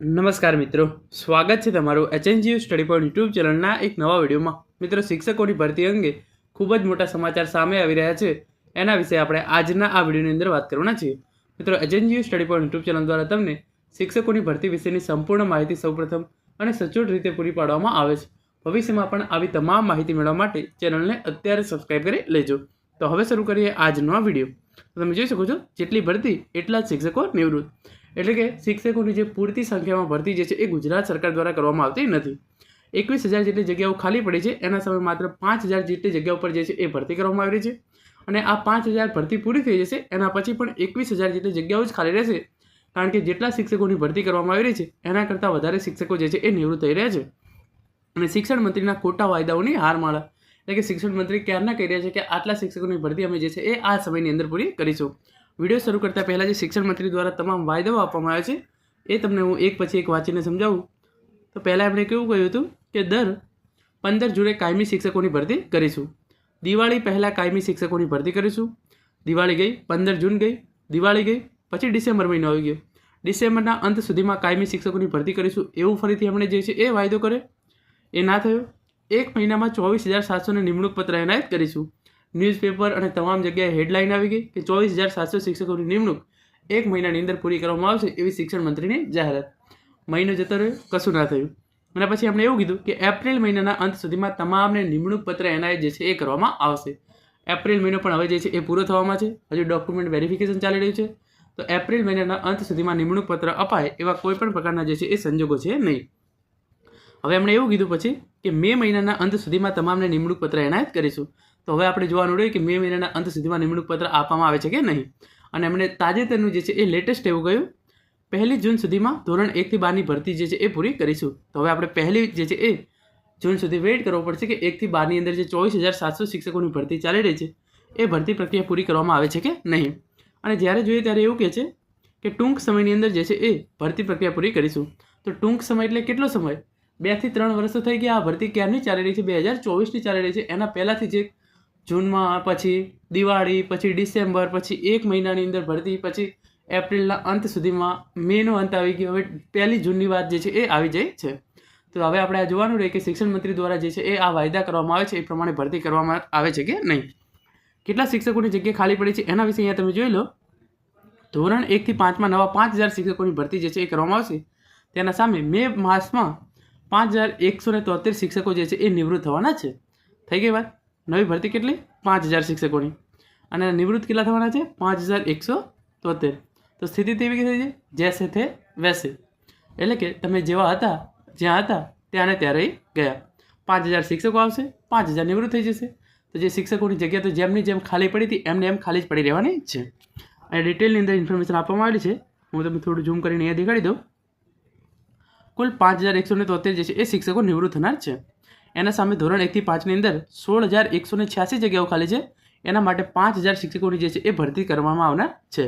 નમસ્કાર મિત્રો. સ્વાગત છે તમારું એચએનજીયુ સ્ટડી પોઈન્ટ યુટ્યુબ ચેનલના એક નવા વિડીયોમાં. મિત્રો, શિક્ષકોની ભરતી અંગે ખૂબ જ મોટા સમાચાર સામે આવી રહ્યા છે. એના વિશે આપણે આજના આ વિડીયોની અંદર વાત કરવાના છીએ. મિત્રો, HNGU study point YouTube channel દ્વારા તમને શિક્ષકોની ભરતી વિશેની સંપૂર્ણ માહિતી સૌપ્રથમ અને સચોટ રીતે પૂરી પાડવામાં આવે છે. ભવિષ્યમાં પણ આવી તમામ માહિતી મેળવવા માટે ચેનલને અત્યારે સબસ્ક્રાઈબ કરી લેજો. તો હવે શરૂ કરીએ આજનો આ વીડિયો. તમે જોઈ શકો છો, જેટલી ભરતી, એટલા જ શિક્ષકો નિવૃત્ત. એટલે કે શિક્ષકોની જે પૂરતી સંખ્યામાં ભરતી જે છે એ ગુજરાત સરકાર દ્વારા કરવામાં આવતી નથી. એકવીસ હજાર જેટલી જગ્યાઓ ખાલી પડી છે, એના સામે માત્ર પાંચ હજાર જેટલી જગ્યાઓ પર જે છે એ ભરતી કરવામાં આવી રહી છે. અને આ પાંચ હજાર ભરતી પૂરી થઈ જશે, એના પછી પણ એકવીસ હજાર જેટલી જગ્યાઓ જ ખાલી રહેશે. કારણ કે જેટલા શિક્ષકોની ભરતી કરવામાં આવી રહી છે, એના કરતાં વધારે શિક્ષકો જે છે એ નિવૃત્ત થઈ રહ્યા છે. અને શિક્ષણ મંત્રીના ખોટા વાયદાઓની હારમાળા. એટલે કે શિક્ષણ મંત્રી ક્યારના કહી રહ્યા છે કે આટલા શિક્ષકોની ભરતી અમે જે છે એ આ સમયની અંદર પૂરી કરીશું. વીડિયો શરૂ કરતાં પહેલાં જે શિક્ષણ મંત્રી દ્વારા તમામ વાયદાઓ આપવામાં આવ્યા છે, એ તમને હું એક પછી એક વાંચીને સમજાવું. તો પહેલાં એમણે કેવું કહ્યું હતું કે દર પંદર જૂને કાયમી શિક્ષકોની ભરતી કરીશું. દિવાળી પહેલાં કાયમી શિક્ષકોની ભરતી કરીશું. દિવાળી ગઈ, પંદર જૂન ગઈ, દિવાળી ગઈ, પછી ડિસેમ્બર મહિનો આવી ગયો. ડિસેમ્બરના અંત સુધીમાં કાયમી શિક્ષકોની ભરતી કરીશું એવું ફરીથી એમણે જે છે એ વાયદો કરે એ ના થયો. એક મહિનામાં ચોવીસ હજાર સાતસોને નિમણૂક પત્ર એનાયત કરીશું. ન્યૂઝપેપર અને તમામ જગ્યાએ હેડલાઇન આવી ગઈ કે ચોવીસ હજાર સાતસો શિક્ષકોની નિમણૂક એક મહિનાની અંદર પૂરી કરવામાં આવશે એવી શિક્ષણ મંત્રીની જાહેરાત. મહિનો જતો રહ્યો, કશું ના થયું. અને પછી એમણે એવું કીધું કે એપ્રિલ મહિનાના અંત સુધીમાં તમામને નિમણૂક પત્ર એનાયત જે છે એ કરવામાં આવશે. એપ્રિલ મહિનો પણ હવે જે છે એ પૂરો થવામાં છે. હજુ ડોક્યુમેન્ટ વેરિફિકેશન ચાલી રહ્યું છે. તો એપ્રિલ મહિનાના અંત સુધીમાં નિમણૂક પત્ર અપાય એવા કોઈ પણ પ્રકારના જે છે એ સંજોગો છે નહીં. હવે એમણે એવું કીધું પછી કે મે મહિનાના અંત સુધીમાં તમામને નિમણૂક પત્ર એનાયત કરીશું. તો હવે આપણે જોવાનું રહ્યું કે મે મહિનાના અંત સુધીમાં નિમણૂક પત્ર આપવામાં આવે છે કે નહીં. અને એમણે તાજેતરનું જે છે એ લેટેસ્ટ એવું કહ્યું, પહેલી જૂન સુધીમાં ધોરણ એકથી બારની ભરતી જે છે એ પૂરી કરીશું. તો હવે આપણે પહેલી જે છે એ જૂન સુધી વેઇટ કરવો પડશે કે એકથી બારની અંદર જે ચોવીસ હજાર સાતસો શિક્ષકોની ભરતી ચાલી રહી છે, એ ભરતી પ્રક્રિયા પૂરી કરવામાં આવે છે કે નહીં? અને જ્યારે જોઈએ ત્યારે એવું કહે છે કે ટૂંક સમયની અંદર જે છે એ ભરતી પ્રક્રિયા પૂરી કરીશું. તો ટૂંક સમય એટલે કેટલો સમય? બેથી ત્રણ વર્ષ થઈ ગયા, આ ભરતી ક્યારની ચાલી રહી છે? બે હજાર ચોવીસની ચાલી રહી છે. એના પહેલાંથી જે જૂનમાં, પછી દિવાળી, પછી ડિસેમ્બર, પછી એક મહિનાની અંદર ભરતી, પછી એપ્રિલના અંત સુધીમાં મેનો અંત આવી ગયો. હવે પહેલી જૂનની વાત જે છે એ આવી જાય છે. તો હવે આપણે આ જોવાનું રહે કે શિક્ષણ મંત્રી દ્વારા જે છે એ આ વાયદા કરવામાં આવે છે, એ પ્રમાણે ભરતી કરવામાં આવે છે કે નહીં? કેટલા શિક્ષકોની જગ્યા ખાલી પડી છે? એના વિશે અહીંયા તમે જોઈ લો. ધોરણ એકથી પાંચમાં નવા પાંચ હજાર શિક્ષકોની ભરતી જે છે એ કરવામાં આવશે. તેના સામે મે માસમાં પાંચ હજાર એકસો ને તોતેર શિક્ષકો જે છે એ નિવૃત્ત થવાના છે. થઈ ગઈ વાત? નવી ભરતી કેટલી? પાંચ હજાર શિક્ષકોની. અને નિવૃત્ત કેટલા થવાના છે? પાંચ હજાર એકસો તોતેર. તો સ્થિતિ તેવી થઈ છે જૈસે થે વેસે. એટલે કે તમે જેવા હતા, જ્યાં હતા ત્યાં ને ત્યારે ગયા. પાંચ હજાર શિક્ષકો આવશે, પાંચ હજાર નિવૃત્ત થઈ જશે. તો જે શિક્ષકોની જગ્યા તો જેમની જેમ ખાલી પડી હતી, એમને એમ ખાલી જ પડી રહેવાની છે. અને ડિટેલની અંદર ઇન્ફોર્મેશન આપવામાં આવેલી છે. હું તમને થોડું ઝૂમ કરીને અહીંયા દેખાડી દઉં. કુલ પાંચ હજાર એકસો તોતેર જે છે એ શિક્ષકો નિવૃત્ત થનાર છે. એના સામે ધોરણ એકથી પાંચની અંદર સોળ હજાર એકસો ને છ્યાસી જગ્યાઓ ખાલી છે. એના માટે પાંચ હજાર શિક્ષકોની જે છે એ ભરતી કરવામાં આવનાર છે.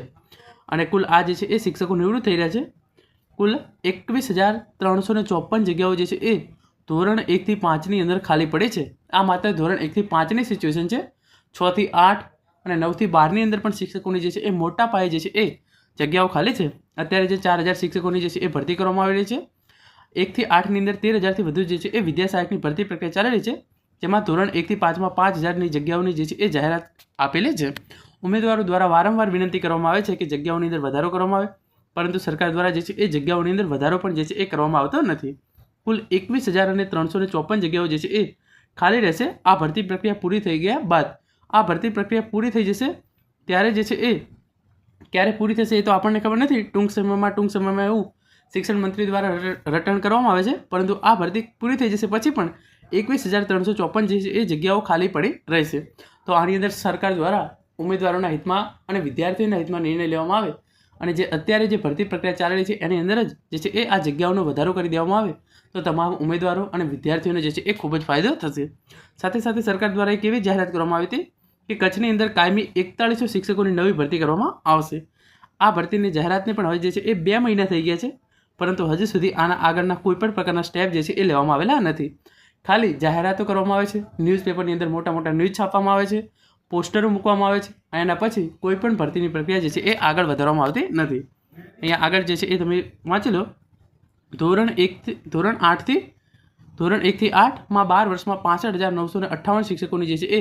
અને કુલ આ જે છે એ શિક્ષકો નિવૃત્ત થઈ રહ્યા છે. કુલ એકવીસ હજાર ત્રણસો ને ચોપન જગ્યાઓ જે છે એ ધોરણ એકથી પાંચની અંદર ખાલી પડી છે. આ માત્ર ધોરણ એકથી પાંચની સિચ્યુએશન છે. છથી આઠ અને નવથી બારની અંદર પણ શિક્ષકોની જે છે એ મોટા પાયે જે છે એ જગ્યાઓ ખાલી છે. અત્યારે જે ચાર હજાર શિક્ષકોની જે છે એ ભરતી કરવામાં આવી રહી છે. એકથી આઠની અંદર તેર હજારથી વધુ જે છે એ વિદ્યા સહાયકની ભરતી પ્રક્રિયા ચાલી છે, જેમાં ધોરણ એકથી પાંચમાં પાંચ હજારની જગ્યાઓની જે છે એ જાહેરાત આપેલી છે. ઉમેદવારો દ્વારા વારંવાર વિનંતી કરવામાં આવે છે કે જગ્યાઓની અંદર વધારો કરવામાં આવે, પરંતુ સરકાર દ્વારા જે છે એ જગ્યાઓની અંદર વધારો પણ જે છે એ કરવામાં આવતો નથી. કુલ એકવીસ હજાર અને ત્રણસો ને ચોપન જગ્યાઓ જે છે એ ખાલી રહેશે. આ ભરતી પ્રક્રિયા પૂરી થઈ ગયા બાદ, આ ભરતી પ્રક્રિયા પૂરી થઈ જશે ત્યારે જે છે એ, ક્યારે પૂરી થશે એ તો આપણને ખબર નથી. ટૂંક સમયમાં ટૂંક સમયમાં એવું શિક્ષણ મંત્રી દ્વારા રટણ કરવામાં આવે છે, પરંતુ આ ભરતી પૂરી થઈ જશે પછી પણ એકવીસ હજાર ત્રણસો ચોપન જે છે એ જગ્યાઓ ખાલી પડી રહેશે. તો આની અંદર સરકાર દ્વારા ઉમેદવારોના હિતમાં અને વિદ્યાર્થીઓના હિતમાં નિર્ણય લેવામાં આવે અને જે અત્યારે જે ભરતી પ્રક્રિયા ચાલી રહી છે એની અંદર જ જે છે એ આ જગ્યાઓનો વધારો કરી દેવામાં આવે, તો તમામ ઉમેદવારો અને વિદ્યાર્થીઓને જે છે એ ખૂબ જ ફાયદો થશે. સાથે સાથે સરકાર દ્વારા એક એવી જાહેરાત કરવામાં આવી હતી કે કચ્છની અંદર કાયમી એકતાળીસો શિક્ષકોની નવી ભરતી કરવામાં આવશે. આ ભરતીની જાહેરાતને પણ હવે જે છે એ બે મહિના થઈ ગયા છે. પરંતુ હજુ સુધી આના આગળના કોઈ પણ પ્રકારના સ્ટેપ જે છે એ લેવામાં આવેલા નથી. ખાલી જાહેરાતો કરવામાં આવે છે, ન્યૂઝપેપરની અંદર મોટા મોટા ન્યૂઝ છાપવામાં આવે છે, પોસ્ટરો મૂકવામાં આવે છે અને એના પછી કોઈ પણ ભરતીની પ્રક્રિયા જે છે એ આગળ વધારવામાં આવતી નથી. અહીંયા આગળ જે છે એ તમે વાંચી લો. ધોરણ એકથી ધોરણ આઠથી ધોરણ એકથી આઠમાં બાર વર્ષમાં પાસઠ હજાર નવસો ને અઠ્ઠાવન શિક્ષકોની જે છે એ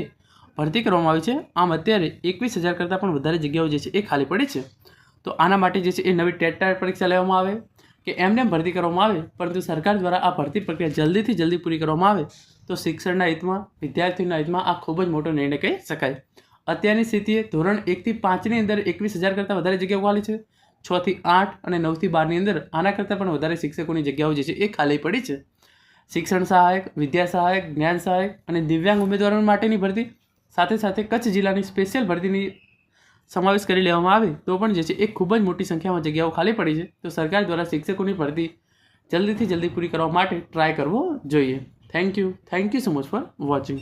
ભરતી કરવામાં આવી છે. આમ અત્યારે એકવીસ હજાર કરતાં પણ વધારે જગ્યાઓ જે છે એ ખાલી પડી છે. તો આના માટે જે છે એ નવી ટેટ ટાયર પરીક્ષા લેવામાં આવે. કે એમને ભરતી કરવામાં આવે, પરંતુ સરકાર દ્વારા આ ભરતી પ્રક્રિયા જલ્દીથી જલ્દી પૂરી કરવામાં આવે, તો શિક્ષણના હિતમાં વિદ્યાર્થીઓના હિતમાં આ ખૂબ જ મોટો નિર્ણય કહી શકાય. અત્યારની સ્થિતિએ ધોરણ એકથી પાંચની અંદર એકવીસ હજાર કરતાં વધારે જગ્યાઓ ખાલી છે. છથી આઠ અને નવથી બારની અંદર આના કરતાં પણ વધારે શિક્ષકોની જગ્યાઓ જે છે એ ખાલી પડી છે. શિક્ષણ સહાયક, વિદ્યા સહાયક, જ્ઞાન સહાયક અને દિવ્યાંગ ઉમેદવારો માટેની ભરતી, સાથે સાથે કચ્છ જિલ્લાની સ્પેશિયલ ભરતીની સમાવેશ કરી લેવામાં આવે, તો પણ જે છે એ ખૂબ જ મોટી સંખ્યામાં જગ્યાઓ ખાલી પડી છે. તો સરકાર દ્વારા શિક્ષકોની ભરતી જલ્દીથી જલ્દી પૂરી કરવા માટે ટ્રાય કરવો જોઈએ. Thank you thank you so much for watching